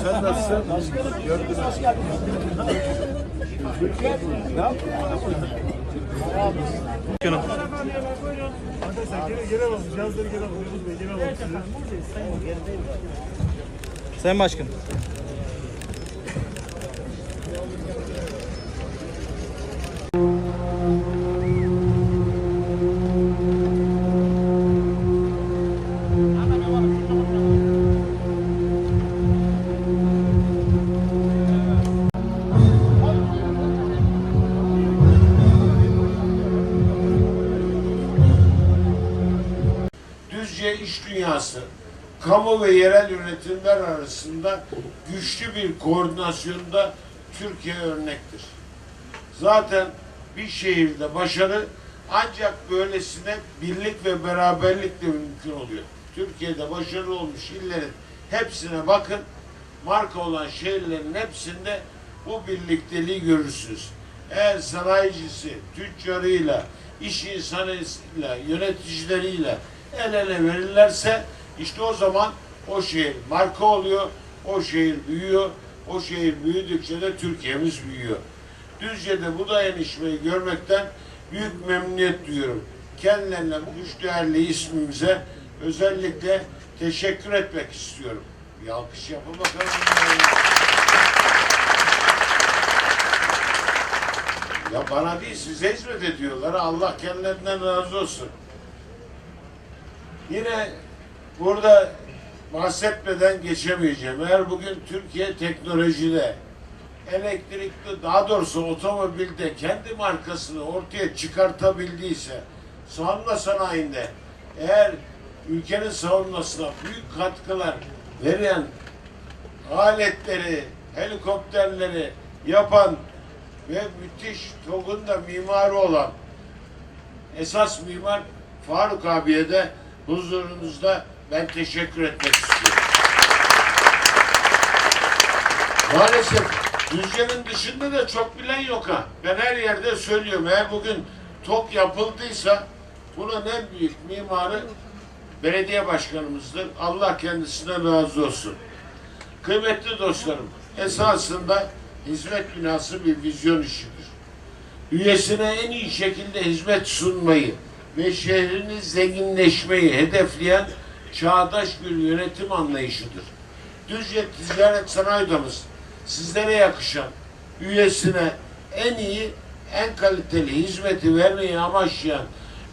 Sen nasılsın? Ne? Başkanım. Sayın Başkan. İş dünyası, kamu ve yerel yönetimler arasında güçlü bir koordinasyonda Türkiye örnektir. Zaten bir şehirde başarı ancak böylesine birlik ve beraberlikle mümkün oluyor. Türkiye'de başarılı olmuş illerin hepsine bakın, marka olan şehirlerin hepsinde bu birlikteliği görürsünüz. Eğer sanayicisi, tüccarıyla, iş insanıyla, yöneticileriyle el ele verirlerse işte o zaman o şehir marka oluyor, o şehir büyüyor, o şehir büyüdükçe de Türkiye'miz büyüyor. Düzce'de bu dayanışmayı görmekten büyük memnuniyet duyuyorum. Kendilerine bu üç değerli ismimize özellikle teşekkür etmek istiyorum. Bir alkış yapın bakalım. Ya bana değil size hizmet ediyorlar. Allah kendilerinden razı olsun. Yine burada bahsetmeden geçemeyeceğim. Eğer bugün Türkiye teknolojide elektrikli daha doğrusu otomobilde kendi markasını ortaya çıkartabildiyse savunma sanayinde eğer ülkenin savunmasına büyük katkılar veren aletleri, helikopterleri yapan ve müthiş TOG'un da mimarı olan esas mimar Faruk abiye de huzurunuzda ben teşekkür etmek istiyorum. Maalesef Düzce'nin dışında da çok bilen yok ha. Ben her yerde söylüyorum. Eğer bugün TOK yapıldıysa bunun en büyük mimarı belediye başkanımızdır. Allah kendisinden razı olsun. Kıymetli dostlarım, esasında hizmet binası bir vizyon işidir. Üyesine en iyi şekilde hizmet sunmayı ve şehrini zenginleşmeyi hedefleyen çağdaş bir yönetim anlayışıdır. Düzce Ticaret Sanayi Odamız sizlere yakışan üyesine en iyi, en kaliteli hizmeti vermeyi amaçlayan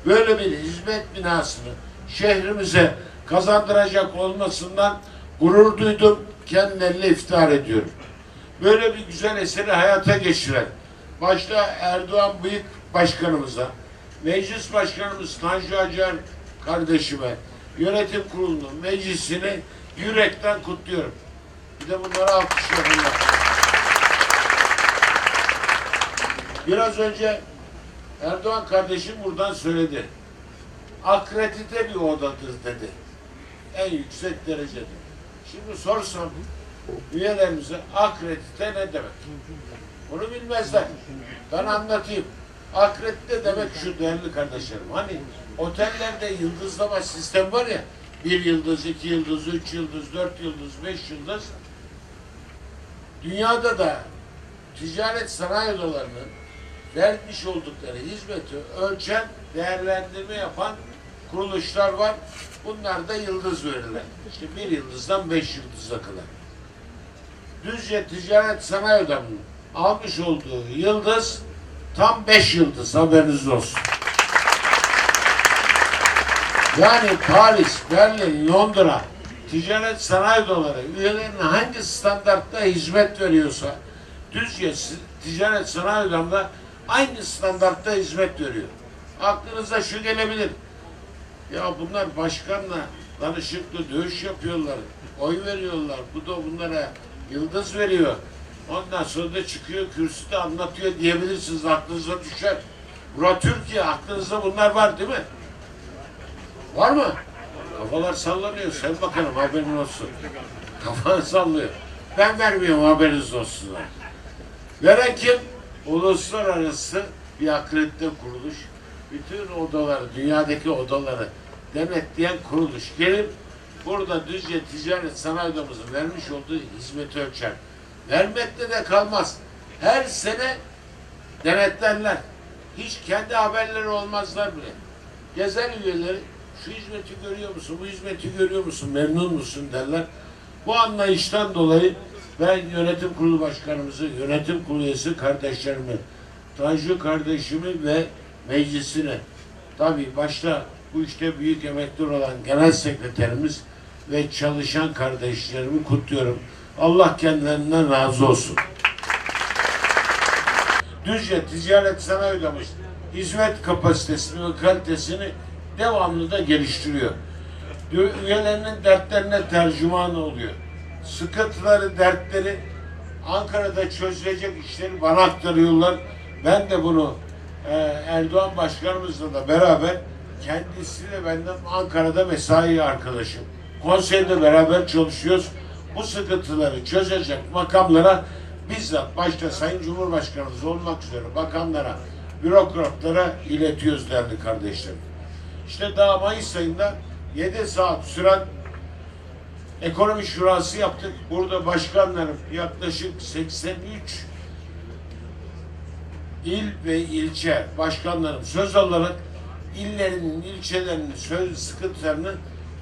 böyle bir hizmet binasını şehrimize kazandıracak olmasından gurur duydum, kendilerine iftihar ediyorum. Böyle bir güzel eseri hayata geçiren, başta Erdoğan Bıyık Başkanımıza, Meclis Başkanımız Tanju Acar kardeşime, yönetim kurulunu, meclisini yürekten kutluyorum. Bir de bunlara alkışlayalım. Biraz önce Erdoğan kardeşim buradan söyledi. Akredite bir odadır dedi. En yüksek derecede. Şimdi sorsam üyelerimize akredite ne demek? Bunu bilmezler. Ben anlatayım. Akredite demek şu değerli kardeşlerim. Hani otellerde yıldızlama sistem var ya bir yıldız, iki yıldız, üç yıldız, dört yıldız, beş yıldız. Dünyada da ticaret sanayi odalarının vermiş oldukları hizmeti ölçen, değerlendirme yapan kuruluşlar var. Bunlar da yıldız verirler. İşte bir yıldızdan beş yıldıza kadar. Düzce Ticaret Sanayi Odamı'nın almış olduğu yıldız tam beş yıldız haberiniz olsun. Yani Paris, Berlin, Londra ticaret sanayi odaları üyelerine hangi standartta hizmet veriyorsa Düzce Ticaret Sanayi Odamı'nda aynı standartta hizmet veriyor. Aklınıza şu gelebilir. Ya bunlar başkanla danışıklı dövüş yapıyorlar. Oy veriyorlar. Bu da bunlara yıldız veriyor. Ondan sonra da çıkıyor kürsüde anlatıyor diyebilirsiniz. Aklınıza düşer. Bura Türkiye. Aklınızda bunlar var değil mi? Var mı? Kafalar sallanıyor. Sen bakalım haberin olsun. Kafanı sallıyor. Ben vermiyorum haberiniz olsun. Veren kim? Uluslararası bir akredite kuruluş. Bütün odaları, dünyadaki odaları denetleyen kuruluş gelip burada Düzce Ticaret Sanayi vermiş olduğu hizmeti ölçer. Vermekle de kalmaz. Her sene denetlerler. Hiç kendi haberleri olmazlar bile. Gezer üyeleri şu hizmeti görüyor musun, bu hizmeti görüyor musun, memnun musun derler. Bu anlayıştan dolayı ben yönetim kurulu başkanımızı, yönetim kurulu üyesi kardeşlerimi, Tanju kardeşimi ve meclisine, tabii başta bu işte büyük emekler olan genel sekreterimiz ve çalışan kardeşlerimi kutluyorum. Allah kendilerinden razı olsun. Düzce Ticaret Sanayi Odamız hizmet kapasitesini ve kalitesini devamlı da geliştiriyor. Üyelerinin dertlerine tercüman oluyor. Sıkıntıları, dertleri Ankara'da çözülecek işleri bana aktarıyorlar. Ben de bunu e, Erdoğan Başkanımızla da beraber kendisiyle benden Ankara'da mesai arkadaşım. Konseyde beraber çalışıyoruz. Bu sıkıntıları çözecek makamlara bizzat başta Sayın Cumhurbaşkanımız olmak üzere bakanlara, bürokratlara iletiyoruz değerli kardeşlerim. İşte daha Mayıs ayında 7 saat süren ekonomi şurası yaptık. Burada başkanlarım yaklaşık 83 il ve ilçe başkanlarım söz alarak illerinin, ilçelerinin söz sıkıntılarını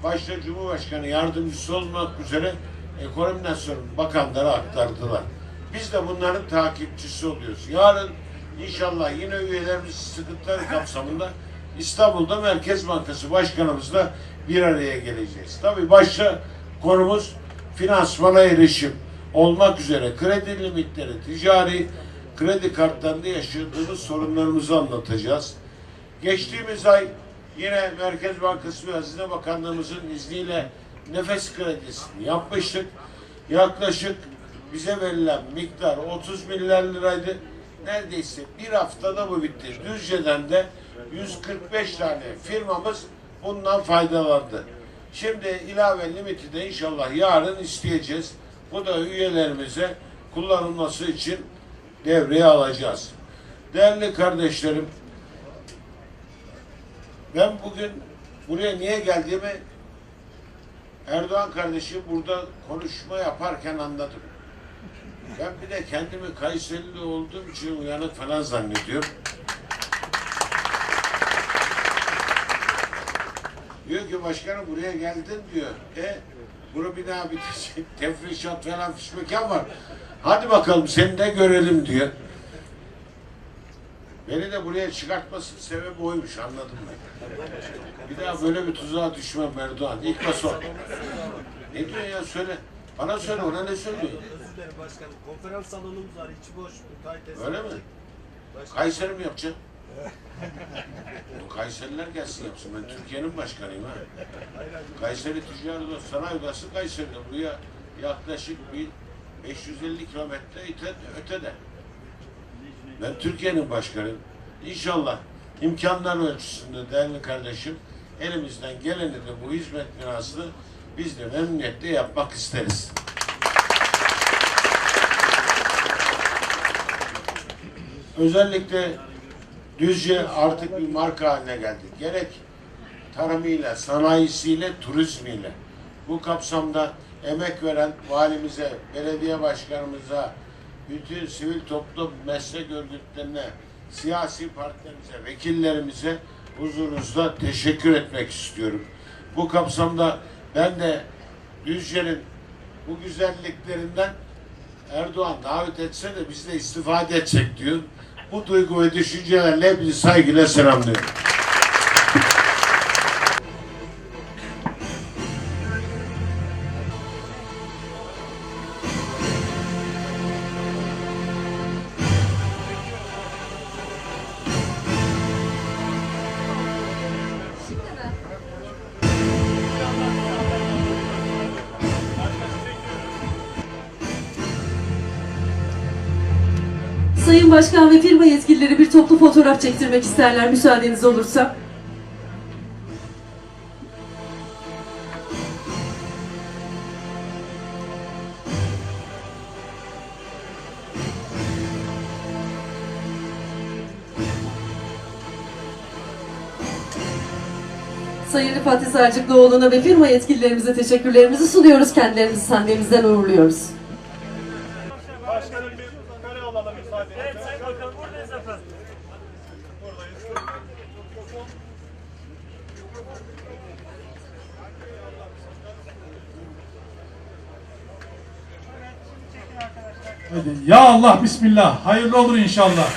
başta Cumhurbaşkanı yardımcısı olmak üzere ekonomiden sonra bakanlara aktardılar. Biz de bunların takipçisi oluyoruz. Yarın inşallah yine üyelerimiz sıkıntıları kapsamında İstanbul'da Merkez Bankası Başkanımızla bir araya geleceğiz. Tabii başta konumuz finansmana erişim olmak üzere kredi limitleri, ticari kredi kartlarında yaşadığımız sorunlarımızı anlatacağız. Geçtiğimiz ay yine Merkez Bankası ve Hazine Bakanlığımızın izniyle nefes kredisini yapmıştık. Yaklaşık bize verilen miktar 30 milyar liraydı. Neredeyse bir haftada bu bitti. Düzce'den de 145 tane firmamız bundan faydalandı. Şimdi ilave limiti de inşallah yarın isteyeceğiz. Bu da üyelerimize kullanılması için devreye alacağız. Değerli kardeşlerim, ben bugün buraya niye geldiğimi Erdoğan kardeşim burada konuşma yaparken anladım. Ben bir de kendimi Kayserili olduğum için uyanık falan zannediyorum. Diyor ki başkanım buraya geldin diyor. E bura bir daha bitecek. Tefrişat falan fişmekan var. Hadi bakalım seni de görelim diyor. Beni de buraya çıkartmasının sebebi oymuş anladım ben. Bir daha böyle bir tuzağa düşmem Erdoğan. İlk baso. Ne diyor ya söyle. Bana söyle ona ne söylüyor? Özür dilerim başkanım. Konferans salonumuz var. içi boş. Müteahhit Öyle mi? Başkanım. Kayseri mi yapacaksın? Bu Kayseriler gelsin yapsın. Ben Türkiye'nin başkanıyım ha. Kayseri Ticaret Odası, Sanayi Odası Kayseri'de. Buraya yaklaşık bir 550 kilometre öte- ötede. Ben Türkiye'nin başkanıyım. İnşallah imkanlar ölçüsünde değerli kardeşim elimizden geleni de bu hizmet mirasını biz de memnuniyetle yapmak isteriz. Özellikle Düzce artık bir marka haline geldi. Gerek tarımıyla, sanayisiyle, turizmiyle. Bu kapsamda emek veren valimize, belediye başkanımıza, bütün sivil toplum meslek örgütlerine, siyasi partilerimize, vekillerimize huzurunuzda teşekkür etmek istiyorum. Bu kapsamda ben de Düzce'nin bu güzelliklerinden Erdoğan davet etse de biz de istifade edecek diyor. Bu duygu ve düşüncelerle hepinizi saygıyla selamlıyorum. Sayın Başkan ve firma yetkilileri bir toplu fotoğraf çektirmek isterler müsaadeniz olursa. Sayın Fatih Selçukluoğlu'na ve firma yetkililerimize teşekkürlerimizi sunuyoruz. Kendilerimizi sahnemizden uğurluyoruz. Ya Allah bismillah. Hayırlı olur inşallah.